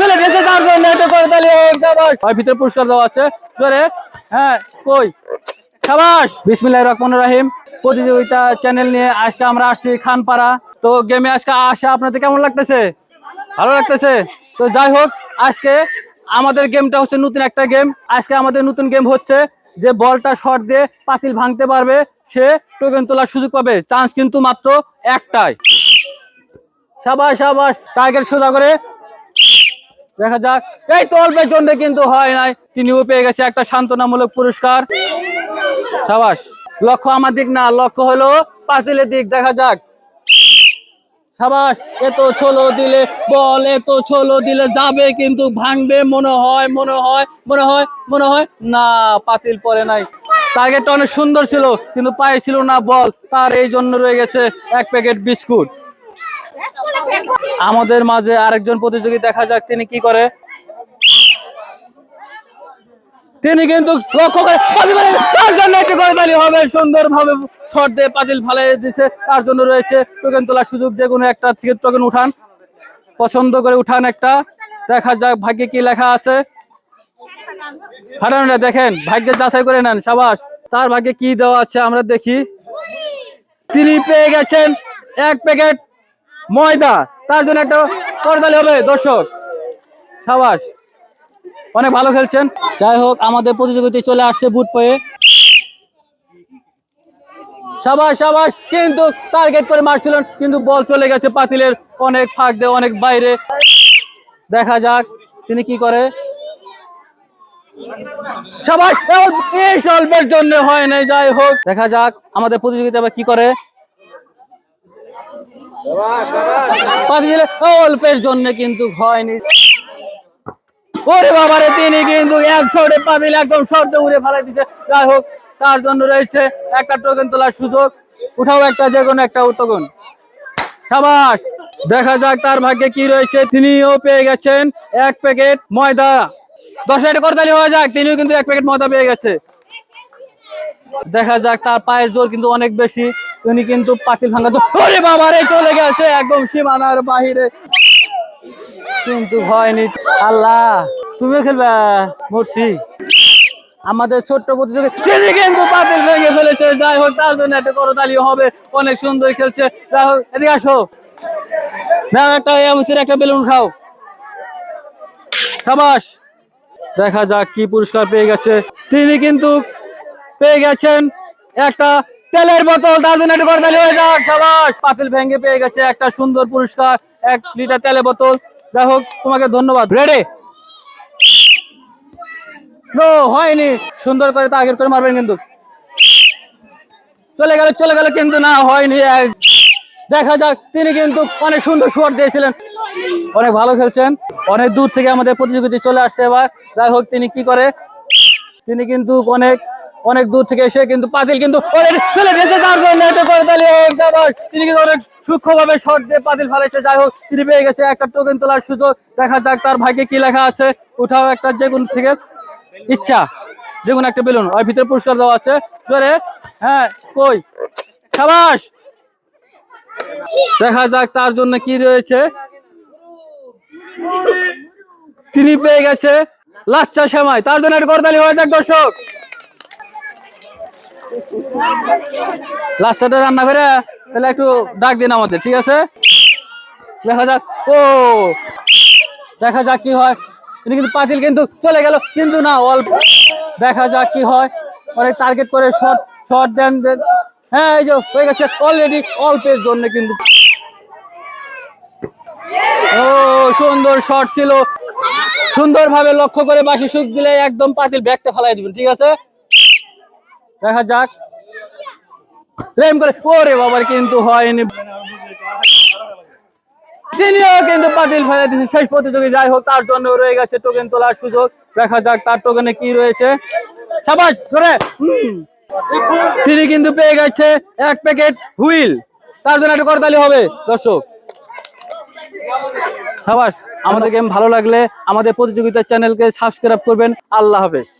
চলে গেছে তার জন্য একটা সাবাস। ভাই, ভিতরে পুরস্কার দেওয়া আছে। হ্যাঁ কই? সাবাস। প্রতিযোগিতা চ্যানেল নিয়ে আজকে আমরা আসছি খানপাড়া। তো গেমে আজকে আসা আপনাদের কেমন লাগতেছে? ভালো লাগতেছে? তো যাই হোক, আজকে আমাদের গেমটা হচ্ছে নতুন একটা গেম আজকে আমাদের নতুন গেম হচ্ছে যে বলটা শট দিয়ে পাতিল ভাঙতে পারবে, সে টোকেন তোলার সুযোগ পাবে। চান্স কিন্তু মাত্র একটাই। সাবাস সাবাস টার্গেট সোজা করে দেখা যাক। এই তো অল্পের জন্য কিন্তু হয় নাই। তিনিও পেয়ে গেছে একটা সান্ত্বনামূলক পুরস্কার। সাবাস, লক্ষ্য আমার দিক না, লক্ষ্য হলো পাতিলের দিক, দেখা যাক। সাবাস এত ছোলো দিলে বল এত ছোলো দিলে যাবে কিন্তু ভাঙবে, মনে হয় মনে হয় মনে হয় মনে হয়। না পাতিল পরে নাই। টার্গেটটা অনেক সুন্দর ছিল, কিন্তু পায়ে ছিল না বল। তার এই জন্য রয়ে গেছে এক প্যাকেট বিস্কুট। আমাদের মাঝে আরেকজন প্রতিযোগী দেখা যাক তিনি কি করে। তিনি কিন্তু দিয়ে দিচ্ছে তার জন্য রয়েছে সুযোগ কোনো একটা টোকেন উঠান। পছন্দ করে উঠান একটা। দেখা যাক ভাগ্যে কি লেখা আছে। দেখেন, ভাগ্যে যাচাই করে নেন, সাবাস। তার ভাগ্যে কি দেওয়া আছে আমরা দেখি। তিনি পেয়ে গেছেন এক প্যাকেট। ময়দা, তার জন্য একটা করতালি হবে, দর্শক। সাবাস, অনেক ভালো খেলছেন। যাই হোক, আমাদের প্রতিযোগিতায় চলে আসছে বুট পেয়ে। সাবাস সাবাস, কিন্তু টার্গেট করে মারছিলেন, কিন্তু বল চলে গেছে পাতিলের অনেক ফাঁক দিয়ে, অনেক বাইরে। দেখা যাক, তিনি কি করে। সবাই এই জন্য হয় নাই, যাই হোক। দেখা যাক, আমাদের প্রতিযোগিতা কি করে। অল্পের জন্য কিন্তু হয়নি। ওরে বাবারে, তিনি কিন্তু এক শটে পাতিল, একদম শর্তে উড়ে ফেলাই দিচ্ছে যাই হোক, তার জন্য রয়েছে একটা টোকেন তোলার সুযোগ। উঠাও একটা, যে কোনো একটা টোকেন সাবাস, দেখা যাক তার ভাগ্যে কি রয়েছে। তিনিও পেয়ে গেছেন এক প্যাকেট ময়দা। দশ হাজার করতালি হয়ে যাক, তিনিও কিন্তু এক প্যাকেট ময়দা পেয়ে গেছে। দেখা যাক, তার পায়ের জোর কিন্তু অনেক বেশি। উনি কিন্তু পাতিল ভাঙা ওরে বাবারে চলে গেছে একদম সীমানার বাহিরে। কিন্তু হয়নি। আল্লাহ, তুমিও খেলবে মরছি আমাদের ছোট্ট প্রতিযোগী কিন্তু পাতিল ভেঙে ফেলেছে। যাই হোক, তার জন্য একটা করতালি হবে। অনেক সুন্দর খেলছে। যাই হোক, এদিকে আসো। নাও একটা এমসির একটা বেলুন খাও। সাবাস। দেখা যাক কি পুরস্কার পেয়ে গেছে। তিনি কিন্তু পেয়ে গেছেন একটা তেলের বোতল। তার জন্য একটা করতালি যাক, সাবাস। পাতিল ভেঙে পেয়ে গেছে একটা সুন্দর পুরস্কার, এক লিটার তেলের বোতল। যাই হোক, তোমাকে ধন্যবাদ। রেডি হয়নি। সুন্দর করে তো আগের করে মারবেন কিন্তু। চলে গেল চলে গেল কিন্তু না, হয়নি। এক- দেখা যাক, তিনি কিন্তু অনেক সুন্দর শট দিয়েছিলেন। অনেক ভালো খেলছেন। অনেক দূর থেকে আমাদের প্রতিযোগিতা চলে আসছে এবার। যাই হোক, তিনি কি করে? তিনি কিন্তু অনেক অনেক দূর থেকে এসে কিন্তু পাতিল কিন্তু ফেলে দিয়েছে। তার তিনি কিন্তু অনেক সূক্ষ্মভাবে শট দিয়ে পাতিল ফেলেছে যাই হোক, তিনি পেয়ে গেছে একটা টোকেন তোলার সুযোগ। দেখা যাক তার ভাগ্যে কি লেখা আছে। উঠাও একটা যে থেকে ইচ্ছা, যে কোনো একটা বেলুন। ওই ভিতরে পুরস্কার দেওয়া আছে। জোরে হ্যাঁ কই? সাবাস! দেখা যাক তার জন্য কি রয়েছে। তিনি পেয়ে গেছে লাচ্চা সেমাই। তার জন্য একটা করতালি হয়ে যাক দর্শক। লাচ্চাটা রান্না করে, তাহলে একটু ডাক দিন আমাদের, ঠিক আছে? দেখা যাক, ও! দেখা যাক কি হয়। কিন্তু পাতিল কিন্তু চলে গেল, কিন্তু না, অল্প। দেখা যাক কি হয়। অনেক টার্গেট করে শর্ট শর্ট দেন দেন। হ্যাঁ এই যে হয়ে গেছে অলরেডি অল্পের জন্য কিন্তু। ও, সুন্দর শট ছিল। সুন্দরভাবে লক্ষ্য করে বাসি সুখ দিলে একদম পাতিল ব্যাগটা ফেলাই দিবেন, ঠিক আছে? দেখা যাক। প্রেম করে ওরে বাবার কিন্তু হয়নি। তিনিও কিন্তু পাতিল ফেলে দিয়েছে শেষ প্রতিযোগী। যাই হোক, তার জন্য রয়ে গেছে টোকেন তোলার সুযোগ। দেখা যাক তার টোকেনে কি রয়েছে। সাবাস, ধরে। তিনি কিন্তু পেয়ে গেছে এক প্যাকেট হুইল। তার জন্য একটা করতালি হবে, দর্শক। সাবাস, আমাদের গেম ভালো লাগলে আমাদের প্রতিযোগিতার চ্যানেলকে সাবস্ক্রাইব করবেন। আল্লাহ হাফেজ।